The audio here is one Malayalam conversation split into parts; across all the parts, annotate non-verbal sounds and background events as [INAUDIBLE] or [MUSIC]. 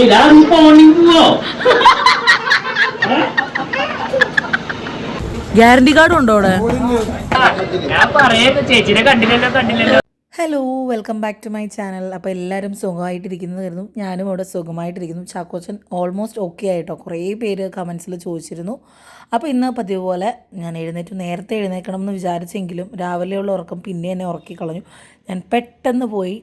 ഇതാണ് പോണിങ്ങോ ഗ്യാരണ്ടി കാർഡ് ഉണ്ടോ അവിടെ? ഞാൻ ചേച്ചിനെ കണ്ടില്ലല്ലോ കണ്ടില്ലല്ലോ. Hello welcome back to my channel അപ്പോൾ എല്ലാവരും സുഖമായിട്ടിരിക്കുന്നത് കരുതും ഞാനും അവിടെ സുഖമായിട്ടിരിക്കുന്നു. ചാക്കോച്ചൻ ഓൾമോസ്റ്റ് ഓക്കെ ആയിട്ടോ? കുറേ പേര് കമൻസിൽ ചോദിച്ചിരുന്നു. അപ്പോൾ ഇന്ന് പതിവ് പോലെ ഞാൻ എഴുന്നേറ്റ്. നേരത്തെ എഴുന്നേക്കണം എന്ന് വിചാരിച്ചെങ്കിലും രാവിലെയുള്ള ഉറക്കം പിന്നെ എന്നെ ഉറക്കി കളഞ്ഞു ഞാൻ പെട്ടെന്ന് പോയി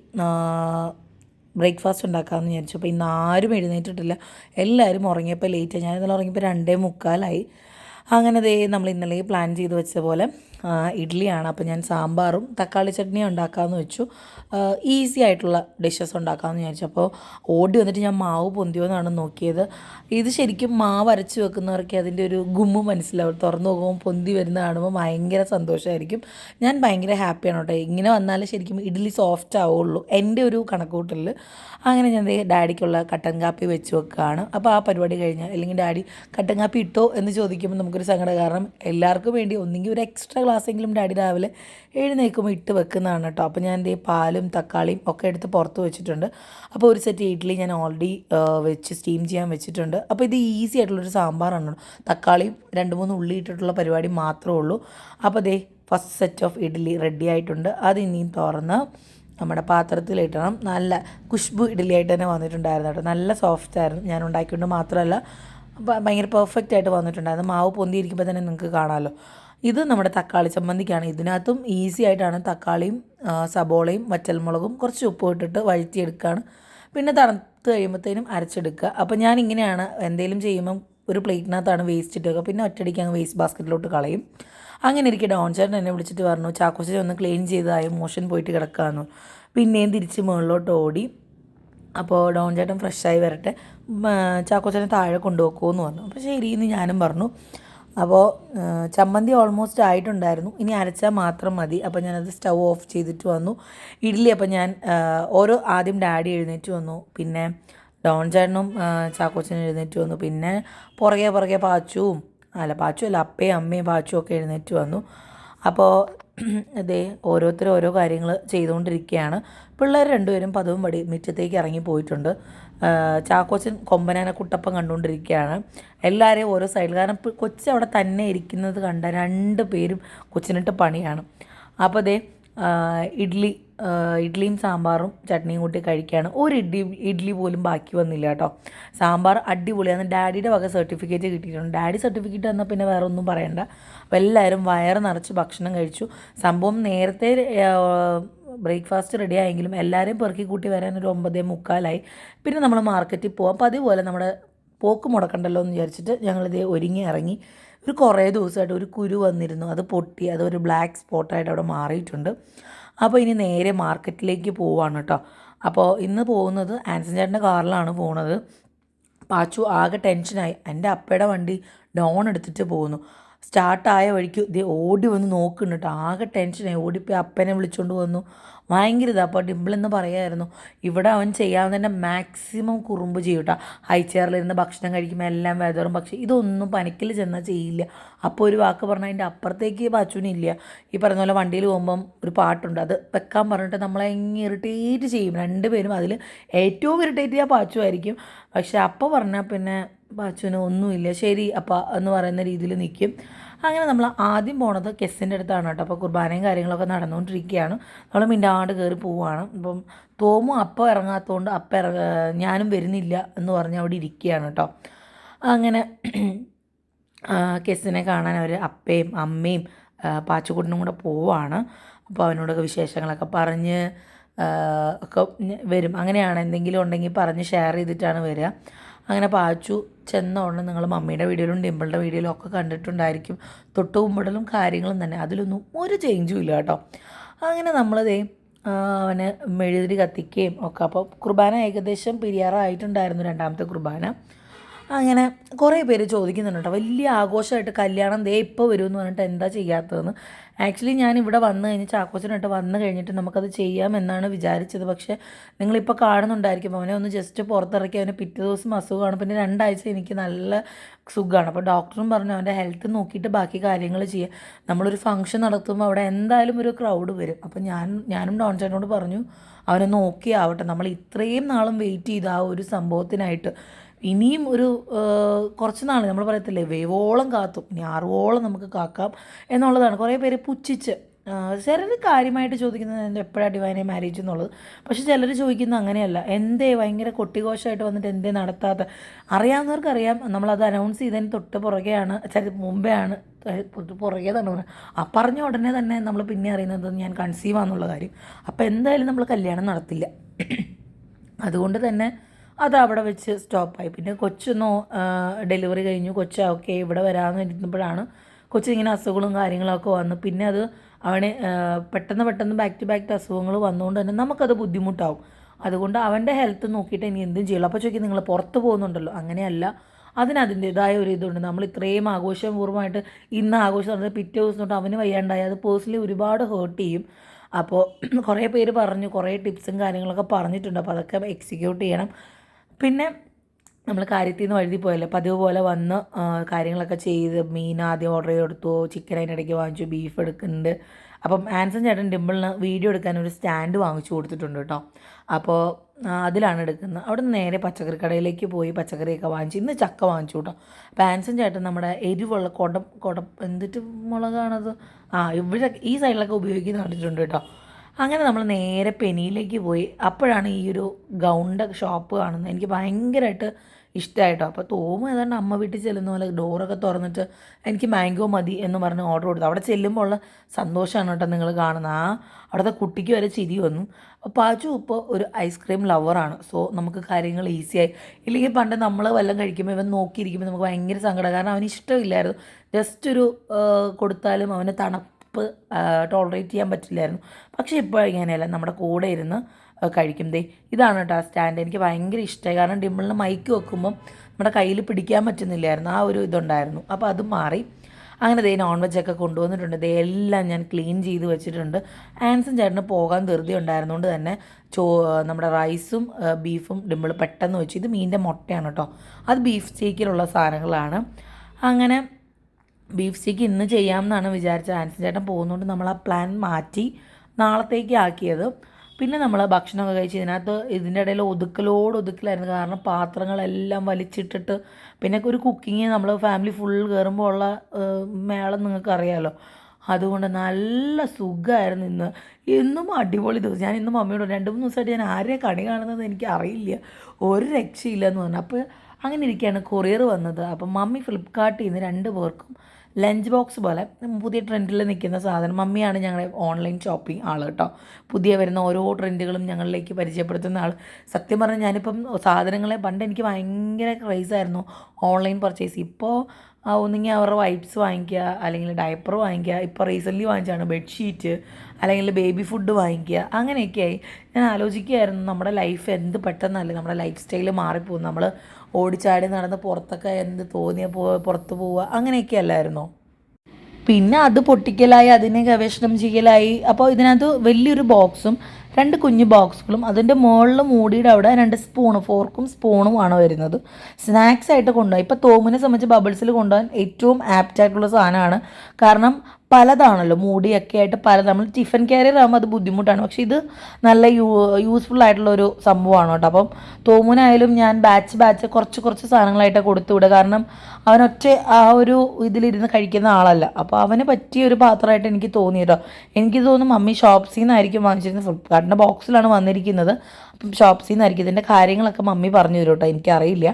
ബ്രേക്ക്ഫാസ്റ്റ് ഉണ്ടാക്കാമെന്ന് വിചാരിച്ചു. അപ്പോൾ ഇന്ന് ആരും എഴുന്നേറ്റിട്ടില്ല. എല്ലാവരും ഉറങ്ങിയപ്പോൾ ലേറ്റ് ഞാൻ ഇന്നലെ ഉറങ്ങിയപ്പോൾ രണ്ടേ മുക്കാലായി. അങ്ങനെ ദേ നമ്മൾ ഇന്നലെ പ്ലാൻ ചെയ്ത് വെച്ച പോലെ ഇഡ്ഡലിയാണ് അപ്പോൾ ഞാൻ സാമ്പാറും തക്കാളി ചട്നിയും ഉണ്ടാക്കാമെന്ന് വെച്ചു. ഈസി ആയിട്ടുള്ള ഡിഷസ് ഉണ്ടാക്കാമെന്ന് വിചാരിച്ചു. അപ്പോൾ ഓടി വന്നിട്ട് ഞാൻ മാവ് പൊന്തിയോ എന്നാണ് നോക്കിയത്. ഇത് ശരിക്കും മാവ് അരച്ച് വെക്കുന്നവർക്ക് അതിന്റെ ഒരു ഗുമ്മ് മനസ്സിലാവും. തുറന്നു പോകുമ്പോൾ പൊന്തി വരുന്ന കാണുമ്പോൾ ഭയങ്കര സന്തോഷമായിരിക്കും ഞാൻ ഭയങ്കര ഹാപ്പിയാണ് കേട്ടോ. ഇങ്ങനെ വന്നാലേ ശരിക്കും ഇഡ്ഡലി സോഫ്റ്റ് ആവുള്ളൂ. എന്റെ ഒരു കണക്കൂട്ടലിൽ അങ്ങനെ ഞാൻ ഡാഡിക്കുള്ള കട്ടൻ കാപ്പി വെച്ച് വെക്കുകയാണ് അപ്പോൾ ആ പരിപാടി കഴിഞ്ഞാൽ അല്ലെങ്കിൽ ഡാഡി കട്ടൻ കാപ്പി ഇട്ടോ എന്ന് ചോദിക്കുമ്പോൾ നമുക്കൊരു സങ്കടം. കാരണം എല്ലാവർക്കും വേണ്ടി ഒന്നെങ്കിൽ ഒരു എക്സ്ട്രാ ഗ്ലാസ്സെങ്കിലും ഡാഡി രാവിലെ എഴുന്നേൽക്കുമ്പോൾ ഇട്ട് വെക്കുന്നതാണ് കേട്ടോ അപ്പോൾ ഞാൻ ദേ പാലും തക്കാളിയും ഒക്കെ എടുത്ത് പുറത്ത് വെച്ചിട്ടുണ്ട്. അപ്പോൾ ഒരു സെറ്റ് ഇഡ്ഡലി ഞാൻ ഓൾറെഡി വെച്ച് സ്റ്റീം ചെയ്യാൻ വെച്ചിട്ടുണ്ട്. അപ്പോൾ ഇത് ഈസി ആയിട്ടുള്ളൊരു സാമ്പാറാണ് തക്കാളിയും രണ്ട് മൂന്ന് ഉള്ളി ഇട്ടിട്ടുള്ള പരിപാടി മാത്രമേ ഉള്ളൂ. അപ്പോൾ ദേ first set of idli ready ആയിട്ടുണ്ട്. അത് ഇനിയും തുറന്ന് നമ്മുടെ പാത്രത്തിലിട്ടണം നല്ല കുഷ്ബു ഇഡ്ഡലിയായിട്ട് തന്നെ വന്നിട്ടുണ്ടായിരുന്നു കേട്ടോ നല്ല സോഫ്റ്റ് ആയിരുന്നു. ഞാൻ ഉണ്ടാക്കിക്കൊണ്ട് മാത്രമല്ല ഭയങ്കര പെർഫെക്റ്റ് ആയിട്ട് വന്നിട്ടുണ്ടായിരുന്നു. മാവ് പൊന്തിയിരിക്കുമ്പോൾ തന്നെ നിങ്ങൾക്ക് കാണാമല്ലോ ഇത് നമ്മുടെ തക്കാളി ചമ്മന്തിക്കാണ് ഇതിനകത്തും ഈസി ആയിട്ടാണ് തക്കാളിയും സബോളയും വറ്റൽമുളകും കുറച്ച് ഉപ്പ് ഇട്ടിട്ട് വഴറ്റിയെടുക്കുകയാണ് പിന്നെ തണുത്ത് കഴിയുമ്പോഴത്തേനും അരച്ചെടുക്കുക. അപ്പോൾ ഞാൻ ഇങ്ങനെയാണ് എന്തെങ്കിലും ചെയ്യുമ്പം ഒരു പ്ലേറ്റിനകത്താണ് വേസ്റ്റ് ഇട്ടുക പിന്നെ ഒറ്റയടിക്ക് അങ്ങ് വേസ്റ്റ് ബാസ്ക്കറ്റിലോട്ട് കളയും. അങ്ങനെ ഇരിക്കെ ഡോൺ ചേട്ടൻ എന്നെ വിളിച്ചിട്ട് പറഞ്ഞു ചാക്കോച്ചൻ ഒന്ന് ക്ലീൻ ചെയ്തതായി മോഷൻ പോയിട്ട് കിടക്കാമെന്ന് പിന്നെയും തിരിച്ച് മുകളിലോട്ട് ഓടി. അപ്പോൾ ഡോൺ ചേട്ടൻ ഫ്രഷായി വരട്ടെ. ചാക്കോച്ചനെ താഴെ കൊണ്ടുപോക്കുമെന്ന് പറഞ്ഞു. അപ്പോൾ ശരി എന്ന് ഞാനും പറഞ്ഞു. അപ്പോൾ ചമ്മന്തി ഓൾമോസ്റ്റ് ആയിട്ടുണ്ടായിരുന്നു. ഇനി അരച്ചാൽ മാത്രം മതി. അപ്പോൾ ഞാനത് സ്റ്റൗ ഓഫ് ചെയ്തിട്ട് വന്നു. ഇഡ്ഡലി അപ്പോൾ ഞാൻ ഓരോ ആദ്യം ഡാഡി എഴുന്നേറ്റ് വന്നു. പിന്നെ ഡോൺ ചേട്ടനും ചാക്കോച്ചനും എഴുന്നേറ്റ് വന്നു. പിന്നെ പുറകെ പുറകെ പാച്ചുവും അല്ല പാച്ചു അല്ല അപ്പയും അമ്മയും പാച്ചും ഒക്കെ എഴുന്നേറ്റ് വന്നു. അപ്പോൾ ഇതേ ഓരോരുത്തരും ഓരോ കാര്യങ്ങൾ ചെയ്തുകൊണ്ടിരിക്കുകയാണ്. പിള്ളേർ രണ്ടുപേരും പതിവും പടി മുറ്റത്തേക്ക് ഇറങ്ങി പോയിട്ടുണ്ട്. ചാക്കോച്ചൻ കൊമ്പനാന കുട്ടപ്പം കണ്ടുകൊണ്ടിരിക്കുകയാണ്. എല്ലാവരെയും ഓരോ സൈഡിൽ കാരണം കൊച്ച് അവിടെ തന്നെ ഇരിക്കുന്നത് കണ്ട രണ്ട് പേരും കൊച്ചിനിട്ട് പണിയാണ്. അപ്പോൾ ആ, ഇഡ്ഡലി ഇഡ്ലിയും സാമ്പാറും ചട്നിയും കൂട്ടി കഴിക്കുകയാണ് ഒരു ഇഡ്ഡലി ഇഡ്ഡലി പോലും ബാക്കി വന്നില്ല കേട്ടോ. സാമ്പാർ അടിപൊളിയാണ്. ഡാഡിയുടെ വക സർട്ടിഫിക്കറ്റ് കിട്ടിയിട്ടുണ്ട്. ഡാഡി സർട്ടിഫിക്കറ്റ് തന്നാൽ പിന്നെ വേറെ ഒന്നും പറയണ്ട. അപ്പോൾ എല്ലാവരും വയറ് നിറച്ച് ഭക്ഷണം കഴിച്ചു. സംഭവം നേരത്തെ ബ്രേക്ക്ഫാസ്റ്റ് റെഡി ആയെങ്കിലും എല്ലാവരെയും പെറുക്കി കൂട്ടി വരാൻ ഒരു ഒമ്പതേ മുക്കാലായി. പിന്നെ നമ്മൾ മാർക്കറ്റിൽ പോകാം അപ്പോൾ അതേപോലെ നമ്മുടെ പോക്ക് മുടക്കണ്ടല്ലോ എന്ന് വിചാരിച്ചിട്ട് ഞങ്ങളിതേ ഒരുങ്ങി ഇറങ്ങി. ഒരു കുറേ ദിവസമായിട്ട് ഒരു കുരു വന്നിരുന്നു. അത് പൊട്ടി. അതൊരു ബ്ലാക്ക് സ്പോട്ടായിട്ട് അവിടെ മാറിയിട്ടുണ്ട്. അപ്പോൾ ഇനി നേരെ മാർക്കറ്റിലേക്ക് പോവാണ് കേട്ടോ. അപ്പോൾ ഇന്ന് പോകുന്നത് ആൻസൺ ചേട്ടന്റെ കാറിലാണ് പോണത്. പാച്ചു ആകെ ടെൻഷനായി എന്റെ അപ്പയുടെ വണ്ടി ഡോൺ എടുത്തിട്ട് പോകുന്നു സ്റ്റാർട്ടായ വഴിക്ക് ഇത് ഓടി വന്ന് നോക്കുന്നുണ്ട് കേട്ടോ. ആകെ ടെൻഷനായി. ഓടിപ്പോയി അപ്പനെ വിളിച്ചുകൊണ്ട് വന്നു. ഭയങ്കര ഇതാ. അപ്പോൾ ഡിമ്പിളെന്ന് പറയായിരുന്നു ഇവിടെ അവൻ ചെയ്യാൻ തന്നെ മാക്സിമം കുറുമ്പ് ചെയ്യും കേട്ടോ ഹൈ ചെയറിലിരുന്ന് ഭക്ഷണം കഴിക്കുമ്പോൾ എല്ലാം വെതറും പക്ഷേ ഇതൊന്നും പനിക്കൽ ചെന്നാൽ ചെയ്യില്ല. അപ്പോൾ ഒരു വാക്ക് പറഞ്ഞാൽ അതിന്റെ അപ്പുറത്തേക്ക് പാച്ചുവിനില്ല ഈ പറഞ്ഞ പോലെ വണ്ടിയിൽ പോകുമ്പം ഒരു പാട്ടുണ്ട്. അത് വെക്കാൻ പറഞ്ഞിട്ട് നമ്മളെ ഇങ്ങനെ ഇറിറ്റേറ്റ് ചെയ്യും. രണ്ടുപേരും അതിൽ ഏറ്റവും ഇറിറ്റേറ്റ് ചെയ്യാൻ പാച്ചുമായിരിക്കും പക്ഷേ അപ്പോൾ പറഞ്ഞാൽ പിന്നെ പാച്ചുവിന് ഒന്നുമില്ല. ശരി അപ്പം എന്ന് പറയുന്ന രീതിയിൽ നിൽക്കും അങ്ങനെ നമ്മൾ ആദ്യം പോണത് കെസ്സിന്റെ അടുത്താണ് കേട്ടോ. അപ്പോൾ കുർബാനയും കാര്യങ്ങളൊക്കെ നടന്നുകൊണ്ടിരിക്കുകയാണ് നമ്മൾ മിണ്ടാണ്ട് കയറി പോവുകയാണ് അപ്പം തോമു അപ്പം ഇറങ്ങാത്തതുകൊണ്ട് അപ്പം ഞാനും വരുന്നില്ല എന്ന് പറഞ്ഞ് അവിടെ ഇരിക്കുകയാണ് കേട്ടോ. അങ്ങനെ കെസ്സിനെ കാണാൻ അവർ അപ്പയും അമ്മയും ആ, പാച്ചുക്കുട്ടനും കൂടെ പോവാണ്. അപ്പോൾ അവനോടൊക്കെ വിശേഷങ്ങളൊക്കെ പറഞ്ഞ് ഒക്കെ വരും. അങ്ങനെയാണ് എന്തെങ്കിലും ഉണ്ടെങ്കിൽ പറഞ്ഞ് ഷെയർ ചെയ്തിട്ടാണ് വരിക അങ്ങനെ പാച്ചു ചെന്ന ഉടനെ നിങ്ങൾ മമ്മിയുടെ വീഡിയോയിലും ഡിമ്പിളുടെ വീഡിയോയിലും ഒക്കെ കണ്ടിട്ടുണ്ടായിരിക്കും. തൊട്ട് കുമ്പിടലും കാര്യങ്ങളും തന്നെ. അതിലൊന്നും ഒരു ചേഞ്ചും ഇല്ല കേട്ടോ. അങ്ങനെ നമ്മളതേ അവന് മെഴുതിരി കത്തിക്കുകയും ഒക്കെ. അപ്പോൾ കുർബാന ഏകദേശം പിരിയാറായിട്ടുണ്ടായിരുന്നു രണ്ടാമത്തെ കുർബാന. അങ്ങനെ കുറേ പേര് ചോദിക്കുന്നുണ്ട് കേട്ടോ. വലിയ ആഘോഷമായിട്ട് കല്യാണം ദേ ഇപ്പോൾ വരുമെന്ന് പറഞ്ഞിട്ട് എന്താ ചെയ്യാത്തതെന്ന്. ആക്ച്വലി ഞാൻ ഇവിടെ വന്നു കഴിഞ്ഞ് ചാക്കോച്ചനായിട്ട് വന്ന് കഴിഞ്ഞിട്ട് നമുക്കത് ചെയ്യാമെന്നാണ് വിചാരിച്ചത്. പക്ഷേ നിങ്ങളിപ്പോൾ കാണുന്നുണ്ടായിരിക്കും. അവനെ ഒന്ന് ജസ്റ്റ് പുറത്തിറക്കി അവന് പിറ്റേ ദിവസം അസുഖമാണ് പിന്നെ രണ്ടാഴ്ച എനിക്ക് നല്ല സുഖമാണ്. അപ്പോൾ ഡോക്ടറും പറഞ്ഞു അവന്റെ ഹെൽത്ത് നോക്കിയിട്ട് ബാക്കി കാര്യങ്ങൾ ചെയ്യുക നമ്മളൊരു ഫംഗ്ഷൻ നടത്തുമ്പോൾ അവിടെ എന്തായാലും ഒരു ക്രൗഡ് വരും. അപ്പോൾ ഞാൻ ഞാനും ഡോൺ പറഞ്ഞു അവനെ നോക്കിയാവട്ടെ. നമ്മൾ ഇത്രയും നാളും വെയിറ്റ് ചെയ്ത ആ ഒരു സംഭവത്തിനായിട്ട്. ഇനിയും ഒരു കുറച്ച് നാൾ നമ്മൾ പറയത്തില്ലേ വേവോളം കാത്തും ഇനി ആറുവോളം നമുക്ക് കാക്കാം എന്നുള്ളതാണ്. കുറേ പേര് പുച്ഛിച്ച് ചിലർ കാര്യമായിട്ട് ചോദിക്കുന്നത് എന്റെ എപ്പോഴാണ് ഡിവൈനെ മാരേജ് എന്നുള്ളത്. പക്ഷെ ചിലർ ചോദിക്കുന്നത് അങ്ങനെയല്ല. എന്തേ ഭയങ്കര കൊട്ടിഘോഷമായിട്ട് വന്നിട്ട് എന്തേ നടത്താത്ത. അറിയാവുന്നവർക്ക് അറിയാം നമ്മളത് അനൗൺസ് ചെയ്തതിന് തൊട്ട് പുറകെയാണ് ചില മുമ്പേ ആണ് പുറകെ തന്നെ പറഞ്ഞത്. ആ പറഞ്ഞ ഉടനെ തന്നെ നമ്മൾ പിന്നെ അറിയുന്നത് ഞാൻ കൺസീവ് ആണെന്നുള്ള കാര്യം. അപ്പോൾ എന്തായാലും നമ്മൾ കല്യാണം നടത്തില്ല. അതുകൊണ്ട് തന്നെ അത് അവിടെ വെച്ച് സ്റ്റോപ്പായി. പിന്നെ കൊച്ചൊന്നോ ഡെലിവറി കഴിഞ്ഞു. കൊച്ച് ഓക്കെ ഇവിടെ വരാമെന്ന് ഇരുന്നപ്പോഴാണ് കൊച്ചിങ്ങനെ അസുഖങ്ങളും കാര്യങ്ങളൊക്കെ വന്നു. പിന്നെ അത് അവനെ പെട്ടെന്ന് പെട്ടെന്ന് ബാക്ക് ടു ബാക്ക് അസുഖങ്ങൾ വന്നുകൊണ്ട് തന്നെ നമുക്കത് ബുദ്ധിമുട്ടാവും. അതുകൊണ്ട് അവന്റെ ഹെൽത്ത് നോക്കിയിട്ട് ഇനി എന്തും ചെയ്യുള്ളൂ അപ്പോൾ ചോദിക്കും നിങ്ങൾ പുറത്ത് പോകുന്നുണ്ടല്ലോ? അങ്ങനെയല്ല. അതിന് അതിന്റെതായ ഒരു ഇതുണ്ട്. നമ്മൾ ഇത്രയും ആഘോഷപൂർവമായിട്ട് ഇന്ന് ആഘോഷം നടന്നത് പിറ്റേ ദിവസം തൊട്ട് അവന് വയ്യാണ്ടായി. അത് പേഴ്സണലി ഒരുപാട് ഹേർട്ട് ചെയ്യും. അപ്പോൾ [CLEARS THROAT] കുറേ പേര് പറഞ്ഞു കുറേ ടിപ്സും കാര്യങ്ങളൊക്കെ പറഞ്ഞിട്ടുണ്ട്. അപ്പോൾ അതൊക്കെ എക്സിക്യൂട്ട് ചെയ്യണം. പിന്നെ നമ്മൾ കാര്യത്തിൽ നിന്ന് വഴുതി പോയല്ലോ പതിവ് പോലെ വന്ന് കാര്യങ്ങളൊക്കെ ചെയ്ത് മീൻ ആദ്യം ഓർഡർ ചെയ്ത് കൊടുത്തു ചിക്കൻ അതിനിടയ്ക്ക് വാങ്ങിച്ചു ബീഫ് എടുക്കുന്നുണ്ട്. അപ്പം ആൻസൺ ചേട്ടൻ ഡിമ്പിളിന് വീഡിയോ എടുക്കാൻ ഒരു സ്റ്റാൻഡ് വാങ്ങിച്ചു കൊടുത്തിട്ടുണ്ട് കേട്ടോ. അപ്പോൾ അതിലാണ് എടുക്കുന്നത്. അവിടെ നിന്ന് നേരെ പച്ചക്കറി കടയിലേക്ക് പോയി പച്ചക്കറിയൊക്കെ വാങ്ങിച്ചു. ഇന്ന് ചക്ക വാങ്ങിച്ചു കേട്ടോ. അപ്പോൾ ആൻസൺ ചേട്ടൻ നമ്മുടെ എരിവുള്ള കൊടം കൊടം എന്തിട്ട് മുളകാണത്? ആ ഇവിടെ ഈ സൈഡിലൊക്കെ ഉപയോഗിക്കുന്ന കണ്ടിട്ടുണ്ട് കേട്ടോ. അങ്ങനെ നമ്മൾ നേരെ പെനിയിലേക്ക് പോയി. അപ്പോഴാണ് ഈ ഒരു ഗൗണിന്റെ ഷോപ്പ് കാണുന്നത്. എനിക്ക് ഭയങ്കരമായിട്ട് ഇഷ്ടമായിട്ടോ അപ്പോൾ തോമ ഏതാണ്ട് അമ്മ വീട്ടിൽ ചെല്ലുന്ന പോലെ ഡോറൊക്കെ തുറന്നിട്ട് എനിക്ക് മാംഗോ മതി എന്ന് പറഞ്ഞ് ഓർഡർ കൊടുത്തു. അവിടെ ചെല്ലുമ്പോൾ ഉള്ള സന്തോഷമാണ് കേട്ടോ നിങ്ങൾ കാണുന്നത്. ആ അവിടുത്തെ കുട്ടിക്ക് വരെ ചിരി വന്നു. അപ്പോൾ പാച്ചു ഇപ്പോൾ ഒരു ഐസ്ക്രീം ലവറാണ് സോ നമുക്ക് കാര്യങ്ങൾ ഈസിയായി ഇല്ലെങ്കിൽ പണ്ട് നമ്മൾ വല്ലതും കഴിക്കുമ്പോൾ ഇവൻ നോക്കിയിരിക്കുമ്പോൾ നമുക്ക് ഭയങ്കര സങ്കടം. കാരണം അവന് ഇഷ്ടമില്ലായിരുന്നു. ജസ്റ്റ് ഒരു കൊടുത്താലും അവന് തണുപ്പ് ടോളറേറ്റ് ചെയ്യാൻ പറ്റില്ലായിരുന്നു. പക്ഷേ ഇപ്പോൾ ഇങ്ങനെയല്ല നമ്മുടെ കൂടെ ഇരുന്ന് കഴിക്കും. ദേ ഇതാണ് കേട്ടോ ആ സ്റ്റാൻഡ് എനിക്ക് ഭയങ്കര ഇഷ്ടമായി കാരണം ഡിമ്പിളിന് മൈക്ക് വെക്കുമ്പം നമ്മുടെ കയ്യിൽ പിടിക്കാൻ പറ്റുന്നില്ലായിരുന്നു. ആ ഒരു ഇതുണ്ടായിരുന്നു. അപ്പോൾ അത് മാറി. അങ്ങനെ ദേ നോൺ വെജ് ഒക്കെ കൊണ്ടുവന്നിട്ടുണ്ട്. ദേ എല്ലാം ഞാൻ ക്ലീൻ ചെയ്ത് വെച്ചിട്ടുണ്ട്. ആൻസും ചേട്ടന് പോകാൻ ധൃതി ഉണ്ടായിരുന്നുകൊണ്ട് തന്നെ ചോ നമ്മുടെ റൈസും ബീഫും ഡിമ്പിൾ പെട്ടെന്ന് വെച്ചു ഇത് മീനിന്റെ മുട്ടയാണ് കേട്ടോ അത് ബീഫ് സ്റ്റേക്കിലുള്ള സാധനങ്ങളാണ്. അങ്ങനെ ബീഫ് സ്റ്റേക്ക് ഇന്ന് ചെയ്യാമെന്നാണ് വിചാരിച്ചത്. ആൻസി ചേട്ടൻ പോകുന്നതുകൊണ്ട് നമ്മൾ ആ പ്ലാൻ മാറ്റി നാളത്തേക്ക് ആക്കിയത്. പിന്നെ നമ്മൾ ഭക്ഷണമൊക്കെ കഴിച്ച് ഇതിനകത്ത് ഇതിന്റെ ഇടയിൽ ഒതുക്കലോട് ഒതുക്കലായിരുന്നു. കാരണം പാത്രങ്ങളെല്ലാം വലിച്ചിട്ടിട്ട് പിന്നെ ഒരു കുക്കിങ് നമ്മൾ ഫാമിലി ഫുൾ കയറുമ്പോൾ ഉള്ള മേളം നിങ്ങൾക്കറിയാമല്ലോ അതുകൊണ്ട് നല്ല സുഖമായിരുന്നു ഇന്ന്. ഇന്നും അടിപൊളി ദിവസം. ഞാൻ ഇന്നും മമ്മിയോട് രണ്ട് മൂന്ന് ദിവസമായിട്ട് ഞാൻ ആരെയാണ് കണി കാണുന്നത്? എനിക്ക് അറിയില്ല. ഒരു രക്ഷയില്ല എന്ന് പറഞ്ഞു. അപ്പോൾ അങ്ങനെ ഇരിക്കുകയാണ് കൊറിയർ വന്നത്. അപ്പം മമ്മി ഫ്ലിപ്കാർട്ടിൽ നിന്ന് രണ്ട് പേർക്കും ലഞ്ച് ബോക്സ് പോലെ പുതിയ ട്രെൻഡിൽ നിൽക്കുന്ന സാധനം. മമ്മിയാണ് ഞങ്ങളുടെ ഓൺലൈൻ ഷോപ്പിംഗ് ആൾ കേട്ടോ പുതിയ വരുന്ന ഓരോ ട്രെൻഡുകളും ഞങ്ങളിലേക്ക് പരിചയപ്പെടുത്തുന്ന ആൾ സത്യം പറഞ്ഞാൽ ഞാനിപ്പം സാധനങ്ങളെ പണ്ട് എനിക്ക് ഭയങ്കര ക്രൈസായിരുന്നു ഓൺലൈൻ പർച്ചേസ് ഇപ്പോൾ ഒന്നുകിൽ അവരുടെ വൈപ്സ് വാങ്ങിക്കുക അല്ലെങ്കിൽ ഡയപ്പർ വാങ്ങിക്കുക. ഇപ്പോൾ റീസെന്റ്ലി വാങ്ങിച്ചാണ് ബെഡ്ഷീറ്റ് അല്ലെങ്കിൽ ബേബി ഫുഡ് വാങ്ങിക്കുക അങ്ങനെയൊക്കെയായി. ഞാൻ ആലോചിക്കുകയായിരുന്നു നമ്മുടെ ലൈഫ് എന്ത് പെട്ടെന്നല്ലേ നമ്മുടെ ലൈഫ് സ്റ്റൈൽ മാറിപ്പോകും നമ്മൾ ഓടിച്ചാടി നടന്ന് പുറത്തൊക്കെ എന്ത് തോന്നിയ പോ പുറത്ത് പോവുക അങ്ങനെയൊക്കെ അല്ലായിരുന്നോ? പിന്നെ അത് പൊട്ടിക്കലായി അതിനെ ഗവേഷണം ചെയ്യലായി. അപ്പോൾ ഇതിനകത്ത് വലിയൊരു ബോക്സും രണ്ട് കുഞ്ഞു ബോക്സുകളും അതിന്റെ മുകളിൽ മൂടിയുടെ അവിടെ രണ്ട് സ്പൂണ് ഫോർക്കും സ്പൂണും ആണ് വരുന്നത്. സ്നാക്സ് ആയിട്ട് കൊണ്ടുപോകാം. ഇപ്പോൾ തോമിനെ സംബന്ധിച്ച് ബബിൾസിൽ കൊണ്ടുപോകാൻ ഏറ്റവും ആപ്റ്റ് ആയിട്ടുള്ള സാധനമാണ്. കാരണം പലതാണല്ലോ മൂടിയൊക്കെ ആയിട്ട് പല നമ്മൾ ടിഫൻ കാരിയർ ആകുമ്പോൾ അത് ബുദ്ധിമുട്ടാണ്. പക്ഷെ ഇത് നല്ല യൂ യൂസ്ഫുൾ ആയിട്ടുള്ള ഒരു സംഭവമാണ് കേട്ടോ. അപ്പം തോമുനായാലും ഞാൻ ബാച്ച് ബാച്ച് കുറച്ച് കുറച്ച് സാധനങ്ങളായിട്ട് കൊടുത്തു വിടുക. കാരണം അവനൊറ്റ ആ ഒരു ഇതിലിരുന്ന് കഴിക്കുന്ന ആളല്ല. അപ്പോൾ അവന് പറ്റിയ ഒരു പാത്രമായിട്ട് എനിക്ക് തോന്നി കേട്ടോ. എനിക്ക് തോന്നുന്നു മമ്മി ഷോപ്സിൽ നിന്നായിരിക്കും വാങ്ങിച്ചിരുന്നത് ഫ്ലിപ്കാർട്ടിന്റെ ബോക്സിലാണ് വന്നിരിക്കുന്നത്. അപ്പം ഷോപ്സിൽ നിന്നായിരിക്കും ഇതിന്റെ കാര്യങ്ങളൊക്കെ മമ്മി പറഞ്ഞു തരും കേട്ടോ. എനിക്കറിയില്ല.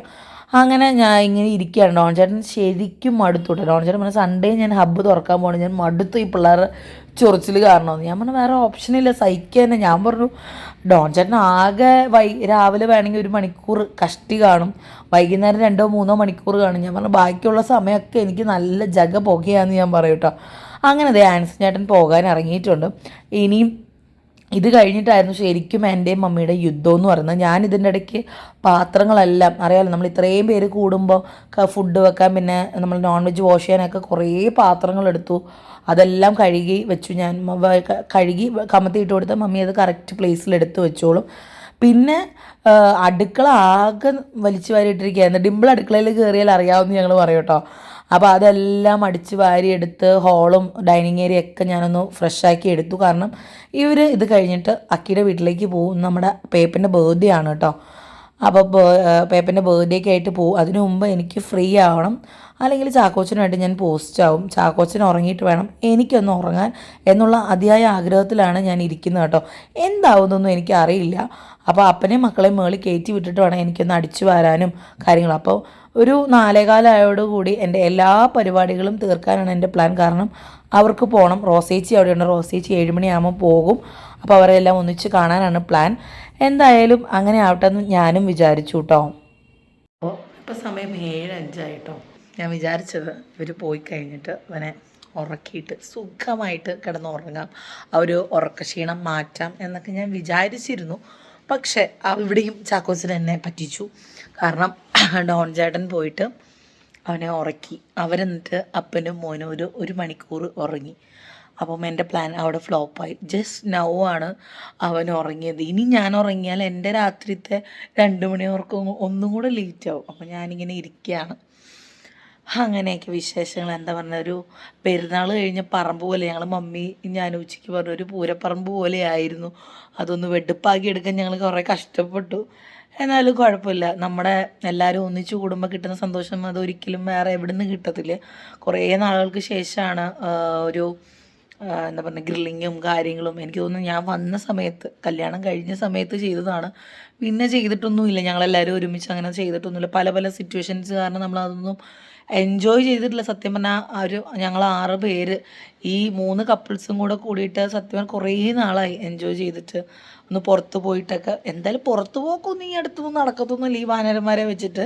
അങ്ങനെ ഞാൻ ഇങ്ങനെ ഇരിക്കുകയാണ് ഡോൺചേട്ടൻ ശരിക്കും മടുത്തു കേട്ടോ ഡോൺ ചേട്ടൻ സൺഡേ ഞാൻ ഹബ്ബ് തുറക്കാൻ പോകണം ഞാൻ മടുത്തു ഈ പിള്ളേർ ചൊറിച്ചിൽ കാരണമെന്ന് ഞാൻ പറഞ്ഞു വേറെ ഓപ്ഷനില്ല സഹിക്കുക തന്നെ ഞാൻ പറഞ്ഞു ഡോൺചേട്ടൻ ആകെ വൈ രാവിലെ വേണമെങ്കിൽ ഒരു മണിക്കൂർ കഷ്ടി കാണും. വൈകുന്നേരം രണ്ടോ മൂന്നോ മണിക്കൂർ കാണും. ഞാൻ പറഞ്ഞു ബാക്കിയുള്ള സമയമൊക്കെ എനിക്ക് നല്ല ജഗ പുകയാന്ന് ഞാൻ പറയും കേട്ടോ അങ്ങനെ ദേ ആൻസൺ ചേട്ടൻ പോകാൻ ഇറങ്ങിയിട്ടുണ്ട്. ഇനിയും ഇത് കഴിഞ്ഞിട്ടായിരുന്നു ശരിക്കും എന്റെയും മമ്മിയുടെ യുദ്ധം എന്ന് പറയുന്നത്. ഞാൻ ഇതിന്റെ ഇടയ്ക്ക് പാത്രങ്ങളെല്ലാം അറിയാമല്ലോ നമ്മൾ ഇത്രയും പേര് കൂടുമ്പോൾ ഫുഡ് വെക്കാൻ പിന്നെ നമ്മൾ നോൺ വെജ് വാഷ് ചെയ്യാനൊക്കെ കുറേ പാത്രങ്ങളെടുത്തു. അതെല്ലാം കഴുകി വെച്ചു ഞാൻ. കഴുകി കമത്തിയിട്ട് കൊടുത്ത മമ്മി അത് കറക്റ്റ് പ്ലേസിൽ എടുത്ത് വെച്ചോളും. പിന്നെ അടുക്കള ആകെ വലിച്ചു വാരിയിട്ടിരിക്കുകയായിരുന്നു. ഡിമ്പിൾ അടുക്കളയിൽ കയറിയാൽ അറിയാവുന്ന ഞങ്ങൾ പറയും കേട്ടോ. അപ്പോൾ അതെല്ലാം അടിച്ച് വാരി എടുത്ത് ഹോളും ഡൈനിങ് ഏരിയ ഒക്കെ ഞാനൊന്ന് ഫ്രഷാക്കി എടുത്തു. കാരണം ഇവർ ഇത് കഴിഞ്ഞിട്ട് അക്കിയുടെ വീട്ടിലേക്ക് പോകും. നമ്മുടെ പേപ്പന്റെ ബർത്ത്ഡേ ആണ് കേട്ടോ. അപ്പോൾ പേപ്പന്റെ ബർത്ത്ഡേക്ക് ആയിട്ട് പോകും. അതിനു മുമ്പ് എനിക്ക് ഫ്രീ ആവണം. അല്ലെങ്കിൽ ചാക്കോച്ചനുമായിട്ട് ഞാൻ പോസ്റ്റ് ആവും. ചാക്കോച്ചൻ ഉറങ്ങിയിട്ട് വേണം എനിക്കൊന്ന് ഉറങ്ങാൻ എന്നുള്ള അതിയായ ആഗ്രഹത്തിലാണ് ഞാൻ ഇരിക്കുന്നത് കേട്ടോ. എന്താവുന്നൊന്നും എനിക്കറിയില്ല. അപ്പോൾ അപ്പനെയും മക്കളെയും മേളിൽ കയറ്റി വിട്ടിട്ട് വേണം എനിക്കൊന്ന് അടിച്ചു വരാനും കാര്യങ്ങളും. അപ്പോൾ ഒരു നാലേകാലായോടുകൂടി എന്റെ എല്ലാ പരിപാടികളും തീർക്കാനാണ് എന്റെ പ്ലാൻ. കാരണം അവർക്ക് പോകണം. റോസേച്ചി അവിടെയുണ്ട്. റോസേച്ചി ഏഴുമണിയാകുമ്പോൾ പോകും. അപ്പോൾ അവരെല്ലാം ഒന്നിച്ച് കാണാനാണ് പ്ലാൻ. എന്തായാലും അങ്ങനെ ആവട്ടെ എന്ന് ഞാനും വിചാരിച്ചു കേട്ടോ. ഇപ്പോൾ സമയം ഏഴ് അഞ്ചായിട്ടോ ഞാൻ വിചാരിച്ചത് ഇവർ പോയി കഴിഞ്ഞിട്ട് അവനെ ഉറക്കിയിട്ട് സുഖമായിട്ട് കിടന്ന് ഉറങ്ങാം. ആ ഒരു ഉറക്കക്ഷീണം മാറ്റാം എന്നൊക്കെ ഞാൻ വിചാരിച്ചിരുന്നു. പക്ഷേ അവിടെയും ചാക്കോച്ചൻ എന്നെ പറ്റിച്ചു. കാരണം ഡോൺ ചേട്ടൻ പോയിട്ട് അവനെ ഉറക്കി. അവരെന്നിട്ട് അപ്പനും മോനും ഒരു ഒരു മണിക്കൂർ ഉറങ്ങി. അപ്പം എന്റെ പ്ലാൻ അവിടെ ഫ്ലോപ്പായി ജസ്റ്റ് നൗ ആണ് അവൻ ഉറങ്ങിയത്. ഇനി ഞാൻ ഉറങ്ങിയാൽ എന്റെ രാത്രിത്തെ രണ്ട് മണിയോർക്കും ഒന്നും കൂടെ ലേറ്റ് ആവും. അപ്പം ഞാനിങ്ങനെ ഇരിക്കുകയാണ്. അങ്ങനെയൊക്കെ വിശേഷങ്ങൾ. എന്താ പറഞ്ഞ ഒരു പെരുന്നാൾ കഴിഞ്ഞ പറമ്പ് പോലെ ഞങ്ങൾ മമ്മി ഞാൻ ഉച്ചയ്ക്ക് പറഞ്ഞ ഒരു പൂരപ്പറമ്പ് പോലെ ആയിരുന്നു. അതൊന്ന് വെടുപ്പാക്കി എടുക്കാൻ ഞങ്ങൾ കുറേ കഷ്ടപ്പെട്ടു. എന്നാലും കുഴപ്പമില്ല. നമ്മുടെ എല്ലാവരും ഒന്നിച്ചു കൂടുമ്പോൾ കിട്ടുന്ന സന്തോഷം അതൊരിക്കലും വേറെ എവിടെ നിന്ന് കിട്ടത്തില്ല. കുറേ നാളുകൾക്ക് ശേഷമാണ് ഒരു എന്താ പറയുക ഗ്രില്ലിങ്ങും കാര്യങ്ങളും. എനിക്ക് തോന്നുന്നു ഞാൻ വന്ന സമയത്ത് കല്യാണം കഴിഞ്ഞ സമയത്ത് ചെയ്തതാണ്. പിന്നെ ചെയ്തിട്ടൊന്നുമില്ല. ഞങ്ങളെല്ലാവരും ഒരുമിച്ച് അങ്ങനെ ചെയ്തിട്ടൊന്നുമില്ല. പല പല സിറ്റുവേഷൻസ് കാരണം നമ്മൾ അതൊന്നും എൻജോയ് ചെയ്തിട്ടില്ല. സത്യം പറഞ്ഞാൽ ഒരു ഞങ്ങൾ ആറ് പേര് ഈ മൂന്ന് കപ്പിൾസും കൂടെ കൂടിയിട്ട് സത്യം പറഞ്ഞാൽ കുറേ നാളായി എൻജോയ് ചെയ്തിട്ട്. ഒന്ന് പുറത്ത് പോയിട്ടൊക്കെ എന്തായാലും പുറത്ത് പോക്കൊന്നും ഈ അടുത്തൊന്നും നടക്കത്തൊന്നുമില്ല ഈ വാനരന്മാരെ വെച്ചിട്ട്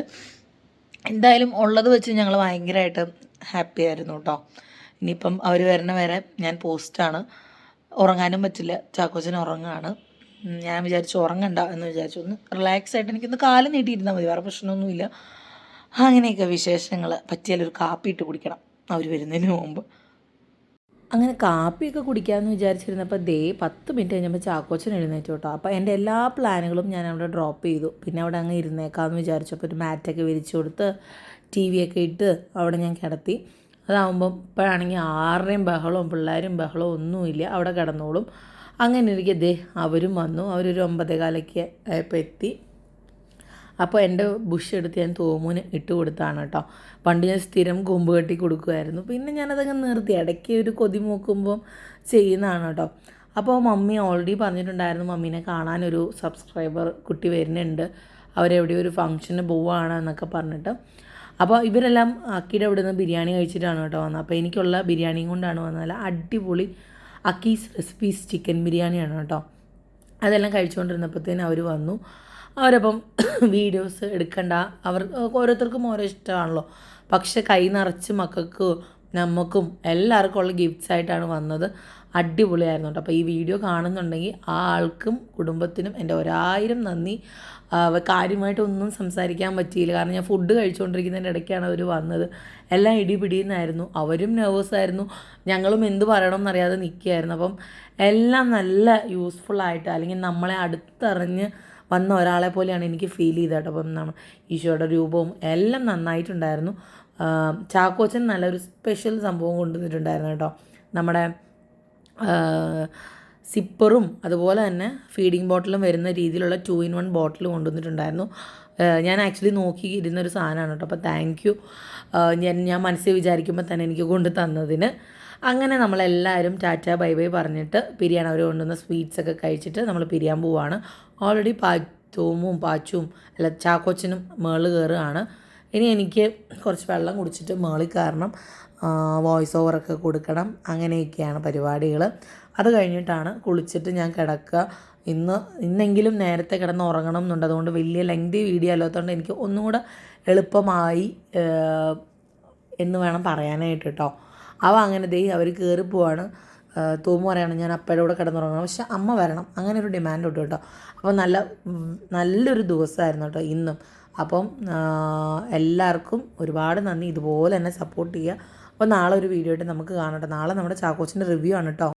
എന്തായാലും ഉള്ളത് വെച്ച് ഞങ്ങൾ ഭയങ്കരമായിട്ട് ഹാപ്പി ആയിരുന്നു കേട്ടോ ഇനിയിപ്പം അവർ വരണ വരെ ഞാൻ പോസ്റ്റാണ് ഉറങ്ങാനും പറ്റില്ല. ചാക്കോച്ചൻ ഉറങ്ങാണ്. ഞാൻ വിചാരിച്ചു ഉറങ്ങണ്ട എന്ന് വിചാരിച്ചു. ഒന്ന് റിലാക്സ് ആയിട്ട് എനിക്കൊന്ന് കാലം നീട്ടിയിരുന്നാൽ മതി. വേറെ പ്രശ്നമൊന്നുമില്ല. അങ്ങനെയൊക്കെ വിശേഷങ്ങൾ പറ്റിയാലൊരു കാപ്പി ഇട്ട് കുടിക്കണം. അവർ വരുന്നതിന് മുമ്പ്. അങ്ങനെ കാപ്പിയൊക്കെ കുടിക്കാമെന്ന് വിചാരിച്ചിരുന്നപ്പോൾ ദേ പത്ത് മിനിറ്റ് കഴിഞ്ഞപ്പോൾ ചാക്കോച്ചൻ എഴുന്നേറ്റ് കേട്ടോ. അപ്പോൾ എന്റെ എല്ലാ പ്ലാനുകളും ഞാൻ അവിടെ ഡ്രോപ്പ് ചെയ്തു. പിന്നെ അവിടെ അങ്ങ് ഇരുന്നേക്കാമെന്ന് വിചാരിച്ചപ്പോൾ ഒരു മാറ്റൊക്കെ വിരിച്ചു കൊടുത്ത് ടി വിയൊക്കെ ഇട്ട് അവിടെ ഞാൻ കിടത്തി. അതാവുമ്പം ഇപ്പോഴാണെങ്കിൽ ആരുടെയും ബഹളവും പിള്ളേരും ബഹളവും ഒന്നുമില്ല അവിടെ കിടന്നോളും. അങ്ങനെ ഇരിക്കും ദേ അവരും വന്നു. അവരൊരു ഒമ്പതേ കാലൊക്കെ ആയപ്പോൾ എത്തി. അപ്പോൾ എന്റെ ബുഷ് എടുത്ത് ഞാൻ തോമൂന് ഇട്ട് കൊടുത്താണ് കേട്ടോ. പണ്ട് ഞാൻ സ്ഥിരം കൊമ്പ് കെട്ടി കൊടുക്കുമായിരുന്നു പിന്നെ ഞാനതങ്ങ് നിർത്തി. ഇടയ്ക്ക് ഒരു കൊതി നോക്കുമ്പം ചെയ്യുന്നതാണ് കേട്ടോ. അപ്പോൾ മമ്മി ഓൾറെഡി പറഞ്ഞിട്ടുണ്ടായിരുന്നു മമ്മീനെ കാണാനൊരു സബ്സ്ക്രൈബർ കുട്ടി വരുന്നുണ്ട്. അവരെവിടെയോ ഒരു ഫംഗ്ഷന് പോവുകയാണ് എന്നൊക്കെ പറഞ്ഞിട്ട്. അപ്പോൾ ഇവരെല്ലാം അക്കിയുടെ അവിടെ നിന്ന് ബിരിയാണി കഴിച്ചിട്ടാണ് കേട്ടോ വന്നത്. അപ്പോൾ എനിക്കുള്ള ബിരിയാണിയും കൊണ്ടാണ് വന്നത്. നല്ല അടിപൊളി അക്കീസ് റെസിപ്പീസ് ചിക്കൻ ബിരിയാണിയാണ് കേട്ടോ. അതെല്ലാം കഴിച്ചുകൊണ്ടിരുന്നപ്പോഴത്തേന് അവർ വന്നു. അവരപ്പം [COUGHS] വീഡിയോസ് എടുക്കണ്ട. അവർ ഓരോരുത്തർക്കും ഓരോ ഇഷ്ടമാണല്ലോ. പക്ഷെ കൈ നിറച്ച് മക്കൾക്ക് നമുക്കും എല്ലാവർക്കും ഉള്ള ഗിഫ്റ്റ്സ് ആയിട്ടാണ് വന്നത്. അടിപൊളിയായിരുന്നു കേട്ടോ. അപ്പോൾ ഈ വീഡിയോ കാണുന്നുണ്ടെങ്കിൽ ആ ആൾക്കും കുടുംബത്തിനും എന്റെ ഒരായിരം നന്ദി. കാര്യമായിട്ടൊന്നും സംസാരിക്കാൻ പറ്റിയില്ല. കാരണം ഞാൻ ഫുഡ് കഴിച്ചുകൊണ്ടിരിക്കുന്നതിന്റെ ഇടയ്ക്കാണ് അവർ വന്നത്. എല്ലാം ഇടിപിടിയെന്നായിരുന്നു. അവരും നെർവസ് ആയിരുന്നു. ഞങ്ങളും എന്ത് പറയണം എന്നറിയാതെ നിൽക്കുകയായിരുന്നു. അപ്പം എല്ലാം നല്ല യൂസ്ഫുൾ ആയിട്ട് അല്ലെങ്കിൽ നമ്മളെ അടുത്തറിഞ്ഞ് വന്ന ഒരാളെ പോലെയാണ് എനിക്ക് ഫീൽ ചെയ്തത് കേട്ടോ. അപ്പം ഈശോയുടെ രൂപവും എല്ലാം നന്നായിട്ടുണ്ടായിരുന്നു. ചാക്കോച്ചൻ നല്ലൊരു സ്പെഷ്യൽ സംഭവം കൊണ്ടുവന്നിട്ടുണ്ടായിരുന്നു കേട്ടോ. നമ്മുടെ സിപ്പറും അതുപോലെ തന്നെ ഫീഡിങ് ബോട്ടിലും വരുന്ന രീതിയിലുള്ള ടു ഇൻ വൺ ബോട്ടിൽ കൊണ്ടുവന്നിട്ടുണ്ടായിരുന്നു ഞാൻ ആക്ച്വലി നോക്കി ഇരുന്നൊരു സാധനമാണ് കേട്ടോ. അപ്പോൾ താങ്ക് യു ഞാൻ ഞാൻ മനസ്സിൽ വിചാരിക്കുമ്പോൾ തന്നെ എനിക്ക് കൊണ്ട് തന്നതിന്. അങ്ങനെ നമ്മളെല്ലാവരും ടാറ്റ ബൈ ബൈ പറഞ്ഞിട്ട് പിരിയാണ് അവർ കൊണ്ടുവന്ന സ്വീറ്റ്സ് ഒക്കെ കഴിച്ചിട്ട് നമ്മൾ പിരിയാൻ പോവുകയാണ് ഓൾറെഡി പാച്ചോമും പാച്ചും അല്ല ചാക്കോച്ചനും മേൾ കയറുകയാണ്. ഇനി എനിക്ക് കുറച്ച് വെള്ളം കുടിച്ചിട്ട് മേളിൽ കയറണം. വോയിസ് ഓവറൊക്കെ കൊടുക്കണം. അങ്ങനെയൊക്കെയാണ് പരിപാടികൾ അത് കഴിഞ്ഞിട്ടാണ് കുളിച്ചിട്ട് ഞാൻ കിടക്കുക. ഇന്ന് ഇന്നെങ്കിലും നേരത്തെ കിടന്ന് ഉറങ്ങണം എന്നുണ്ട് അതുകൊണ്ട് വലിയ ലെങ്തി വീഡിയോ അല്ലാത്തതുകൊണ്ട് എനിക്ക് ഒന്നുകൂടെ എളുപ്പമായി എന്ന് വേണം പറയാനായിട്ട് കേട്ടോ. അവ അങ്ങനെ ദേ അവർ കയറി പോവാണ്. തൂമു പറയാണ് ഞാൻ അപ്പയുടെ കൂടെ കിടന്നുറങ്ങണം. പക്ഷെ അമ്മ വരണം. അങ്ങനെ ഒരു ഡിമാൻഡ് ഉണ്ട് കേട്ടോ. അപ്പോൾ നല്ല നല്ലൊരു ദിവസമായിരുന്നു കേട്ടോ ഇന്നും. അപ്പം എല്ലാവർക്കും ഒരുപാട് നന്ദി. ഇതുപോലെ തന്നെ സപ്പോർട്ട് ചെയ്യുക. അപ്പോൾ നാളെ ഒരു വീഡിയോ ആയിട്ട് നമുക്ക് കാണട്ടെ നാളെ നമ്മുടെ ചാക്കോച്ചിന്റെ റിവ്യൂ ആണ് കേട്ടോ.